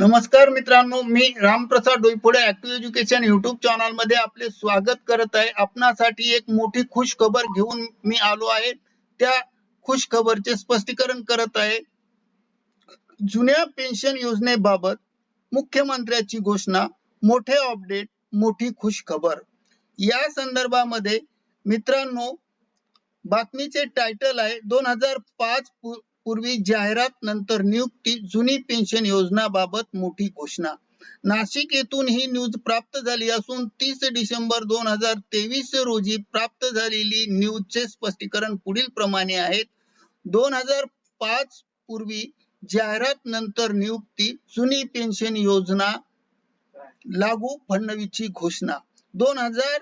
नमस्कार मित्रांनो मी Ramprasad Doiphode active education YouTube चॅनलमध्ये आपले स्वागत करत आहे. आपणासाठी एक मोठी खुश खबर घेऊन मी आलो आहे. त्या खुश खबरचे स्पष्टीकरण करत आहे. जुन्या पेन्शन योजनेबाबत मुख्यमंत्र्याची घोषणा मोठे अपडेट मोठी खुश खबर. या संदर्भामध्ये मित्रांनो बातमीचे टायटल आहे दोन हजार पाच पूर्वी जाहिरात नंतर नियुक्ती जुनी पेन्शन योजना बाबत मोठी घोषणा. नाशिक येथून ही न्यूज प्राप्त झाली असून तीस डिसेंबर दोन हजार तेवीस रोजी प्राप्त झालेली न्यूजचे स्पष्टीकरण पुढील प्रमाणे आहेत. दोन हजार पाच पूर्वी जाहिरात नंतर नियुक्ती जुनी पेन्शन योजना लागू फडणवीसची घोषणा. दोन हजार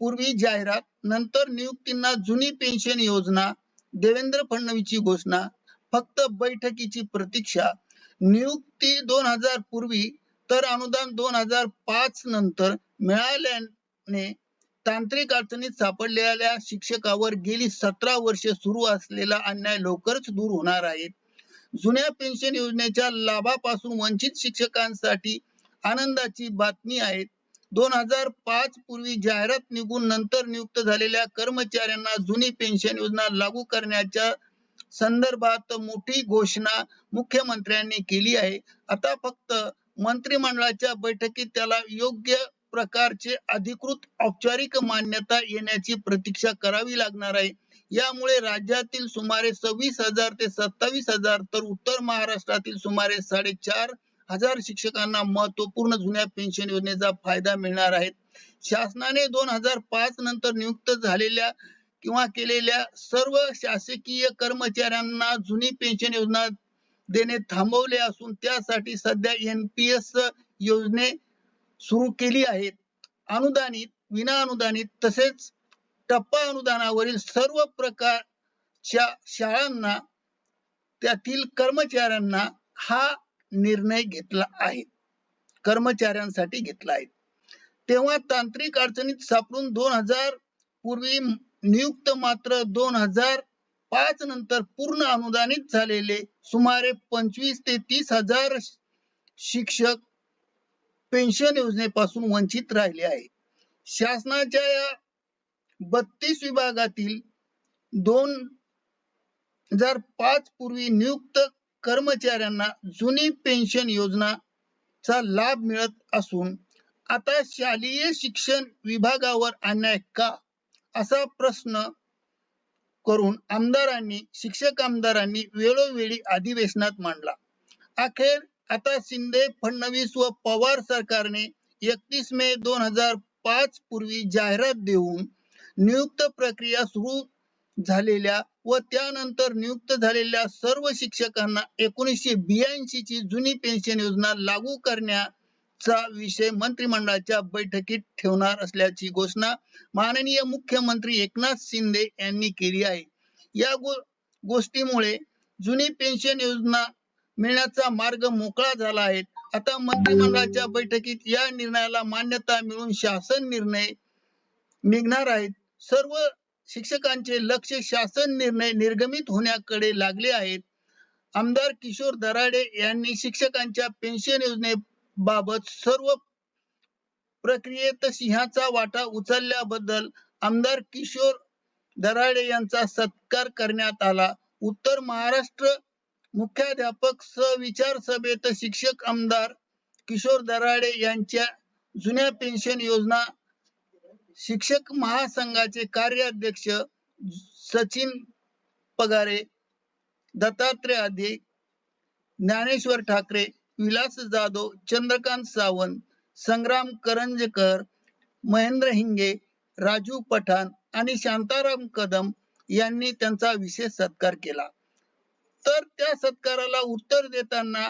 पूर्वी जाहिरात नंतर नियुक्तींना जुनी पेन्शन योजना देवेंद्र फडणवीसची घोषणा फक्त बैठकीची प्रतीक्षा. नियुक्ती दोन हजार पूर्वी तर अनुदान दोन हजार पाच नंतर मिळाल्याने तांत्रिक अडचणीत सापडलेल्या शिक्षकावर गेली सतरा वर्षे सुरू असलेला अन्याय लवकरच दूर होणार आहे. जुन्या पेन्शन योजनेच्या लाभापासून वंचित शिक्षकांसाठी आनंदाची बातमी आहे. दोन हजार पाच पूर्वी जाहिरात निघून नंतर नियुक्त झालेल्या कर्मचाऱ्यांना जुनी पेन्शन योजना लागू करण्याच्या संदर्भात मोठी घोषणा मुख्यमंत्र्यांनी केली आहे. आता फक्त मंत्रिमंडळाच्या बैठकीत त्याला योग्य प्रकारचे अधिकृत औपचारिक मान्यता येण्याची प्रतीक्षा करावी लागणार आहे. यामुळे राज्यातील सुमारे सव्वीस हजार ते सत्तावीस हजार तर उत्तर महाराष्ट्रातील सुमारे साडेचार हजार शिक्षकांना महत्त्वपूर्ण जुन्या पेन्शन योजनेचा फायदा मिळणार आहे. शासनाने दोन हजार पाच नंतर नियुक्त झालेल्या किंवा केलेल्या सर्व शासकीय कर्मचाऱ्यांना जुनी पेन्शन योजना देणे थांबवले असून त्यासाठी सध्या एनपीएस योजने सुरू केली आहेत. अनुदानित विना अनुदानित तसेच टप्पा अनुदानावरील सर्व प्रकारच्या शाळांना त्यातील कर्मचाऱ्यांना हा निर्णय घेतला आहे. कर्मचाऱ्यांसाठी घेतला आहे. तेव्हा तांत्रिक अडचणीत सापडून दोन हजार पूर्वी नियुक्त मात्र दोन हजार पाच नंतर पूर्ण अनुदानित झालेले सुमारे पंचवीस ते तीस हजार शिक्षक पेन्शन योजनेपासून वंचित राहिले आहे शासनाच्या या बत्तीस विभागातील दोन हजार पाच पूर्वी नियुक्त कर्मचाऱ्यांना जुनी पेन्शन योजना चा लाभ मिळत असून आता शालेय शिक्षण विभागावर अन्याय का? असा प्रश्न करून आमदारांनी शिक्षक आमदारांनी वेळोवेळी अधिवेशनात मांडला. अखेर आता शिंदे फडणवीस व पवार सरकारने एकतीस मे दोन हजार पाच पूर्वी जाहिरात देऊन नियुक्त प्रक्रिया सुरू झालेल्या व त्यानंतर नियुक्त झालेल्या सर्व शिक्षकांना एकोणीसशे ब्याऐंशी ची जुनी पेन्शन योजना लागू करण्या चा विषय मंत्रिमंडळाच्या बैठकीत ठेवणार असल्याची घोषणा माननीय मुख्यमंत्री एकनाथ शिंदे यांनी केली आहे. या गो गोष्टीमुळे जुनी पेन्शन योजना मिळण्याचा मार्ग मोकळा झाला आहे. आता मंत्रिमंडळाच्या बैठकीत या निर्णयाला मान्यता मिळून शासन निर्णय निघणार आहेत. सर्व शिक्षकांचे लक्ष शासन निर्णय निर्गमित होण्याकडे लागले आहेत. आमदार किशोर दराडे यांनी शिक्षकांच्या पेन्शन योजने बाबत सर्व प्रक्रियेत सिंहाचा वाटा उचलल्याबद्दल आमदार किशोर दराडे यांचा सत्कार करण्यात आला. उत्तर महाराष्ट्र मुख्याध्यापक सविचार सभेत शिक्षक आमदार किशोर दराडे यांच्या जुन्या पेन्शन योजना शिक्षक महासंघाचे कार्याध्यक्ष सचिन पगारे दत्तात्रय आधी ज्ञानेश्वर ठाकरे विलास जाधव चंद्रकांत सावंत संग्राम करंजकर महेंद्र हिंगे राजू पठाण आणि शांताराम कदम यांनी त्यांचा विशेष सत्कार केला. तर त्या सत्काराला उत्तर देताना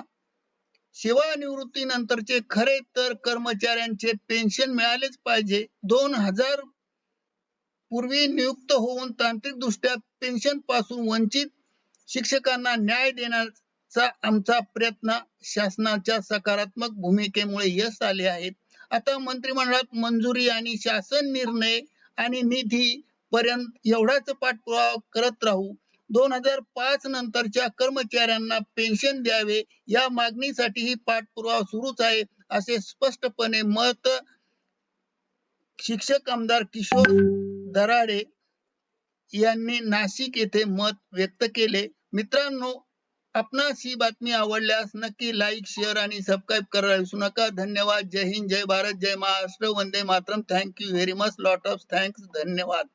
सेवानिवृत्तीनंतरचे खरे तर कर्मचाऱ्यांचे पेन्शन मिळालेच पाहिजे. दोन हजार पूर्वी नियुक्त होऊन तांत्रिक दृष्ट्या पेन्शनपासून वंचित शिक्षकांना न्याय देण्यास चा आमचा प्रयत्न शासनाच्या सकारात्मक भूमिकेमुळे यश आले आहेत आता मंत्रिमंडळात मंजुरी आणि शासन निर्णय आणि निधी पर्यंत एवढाच पाठपुरावा करत राहू. दोन हजार पाच नंतरच्या कर्मचाऱ्यांना पेन्शन द्यावे या मागणीसाठी ही पाठपुरावा सुरूच आहे असे स्पष्टपणे मत शिक्षक आमदार किशोर दराडे यांनी नाशिक येथे मत व्यक्त केले. मित्रांनो आपणास ही बातमी आवडल्यास नक्की लाईक शेअर आणि सबस्क्राईब करायला विसरू नका. धन्यवाद. जय हिंद. जय भारत. जय Maharashtra. Vande Mataram. Thank you very much lot of thanks धन्यवाद.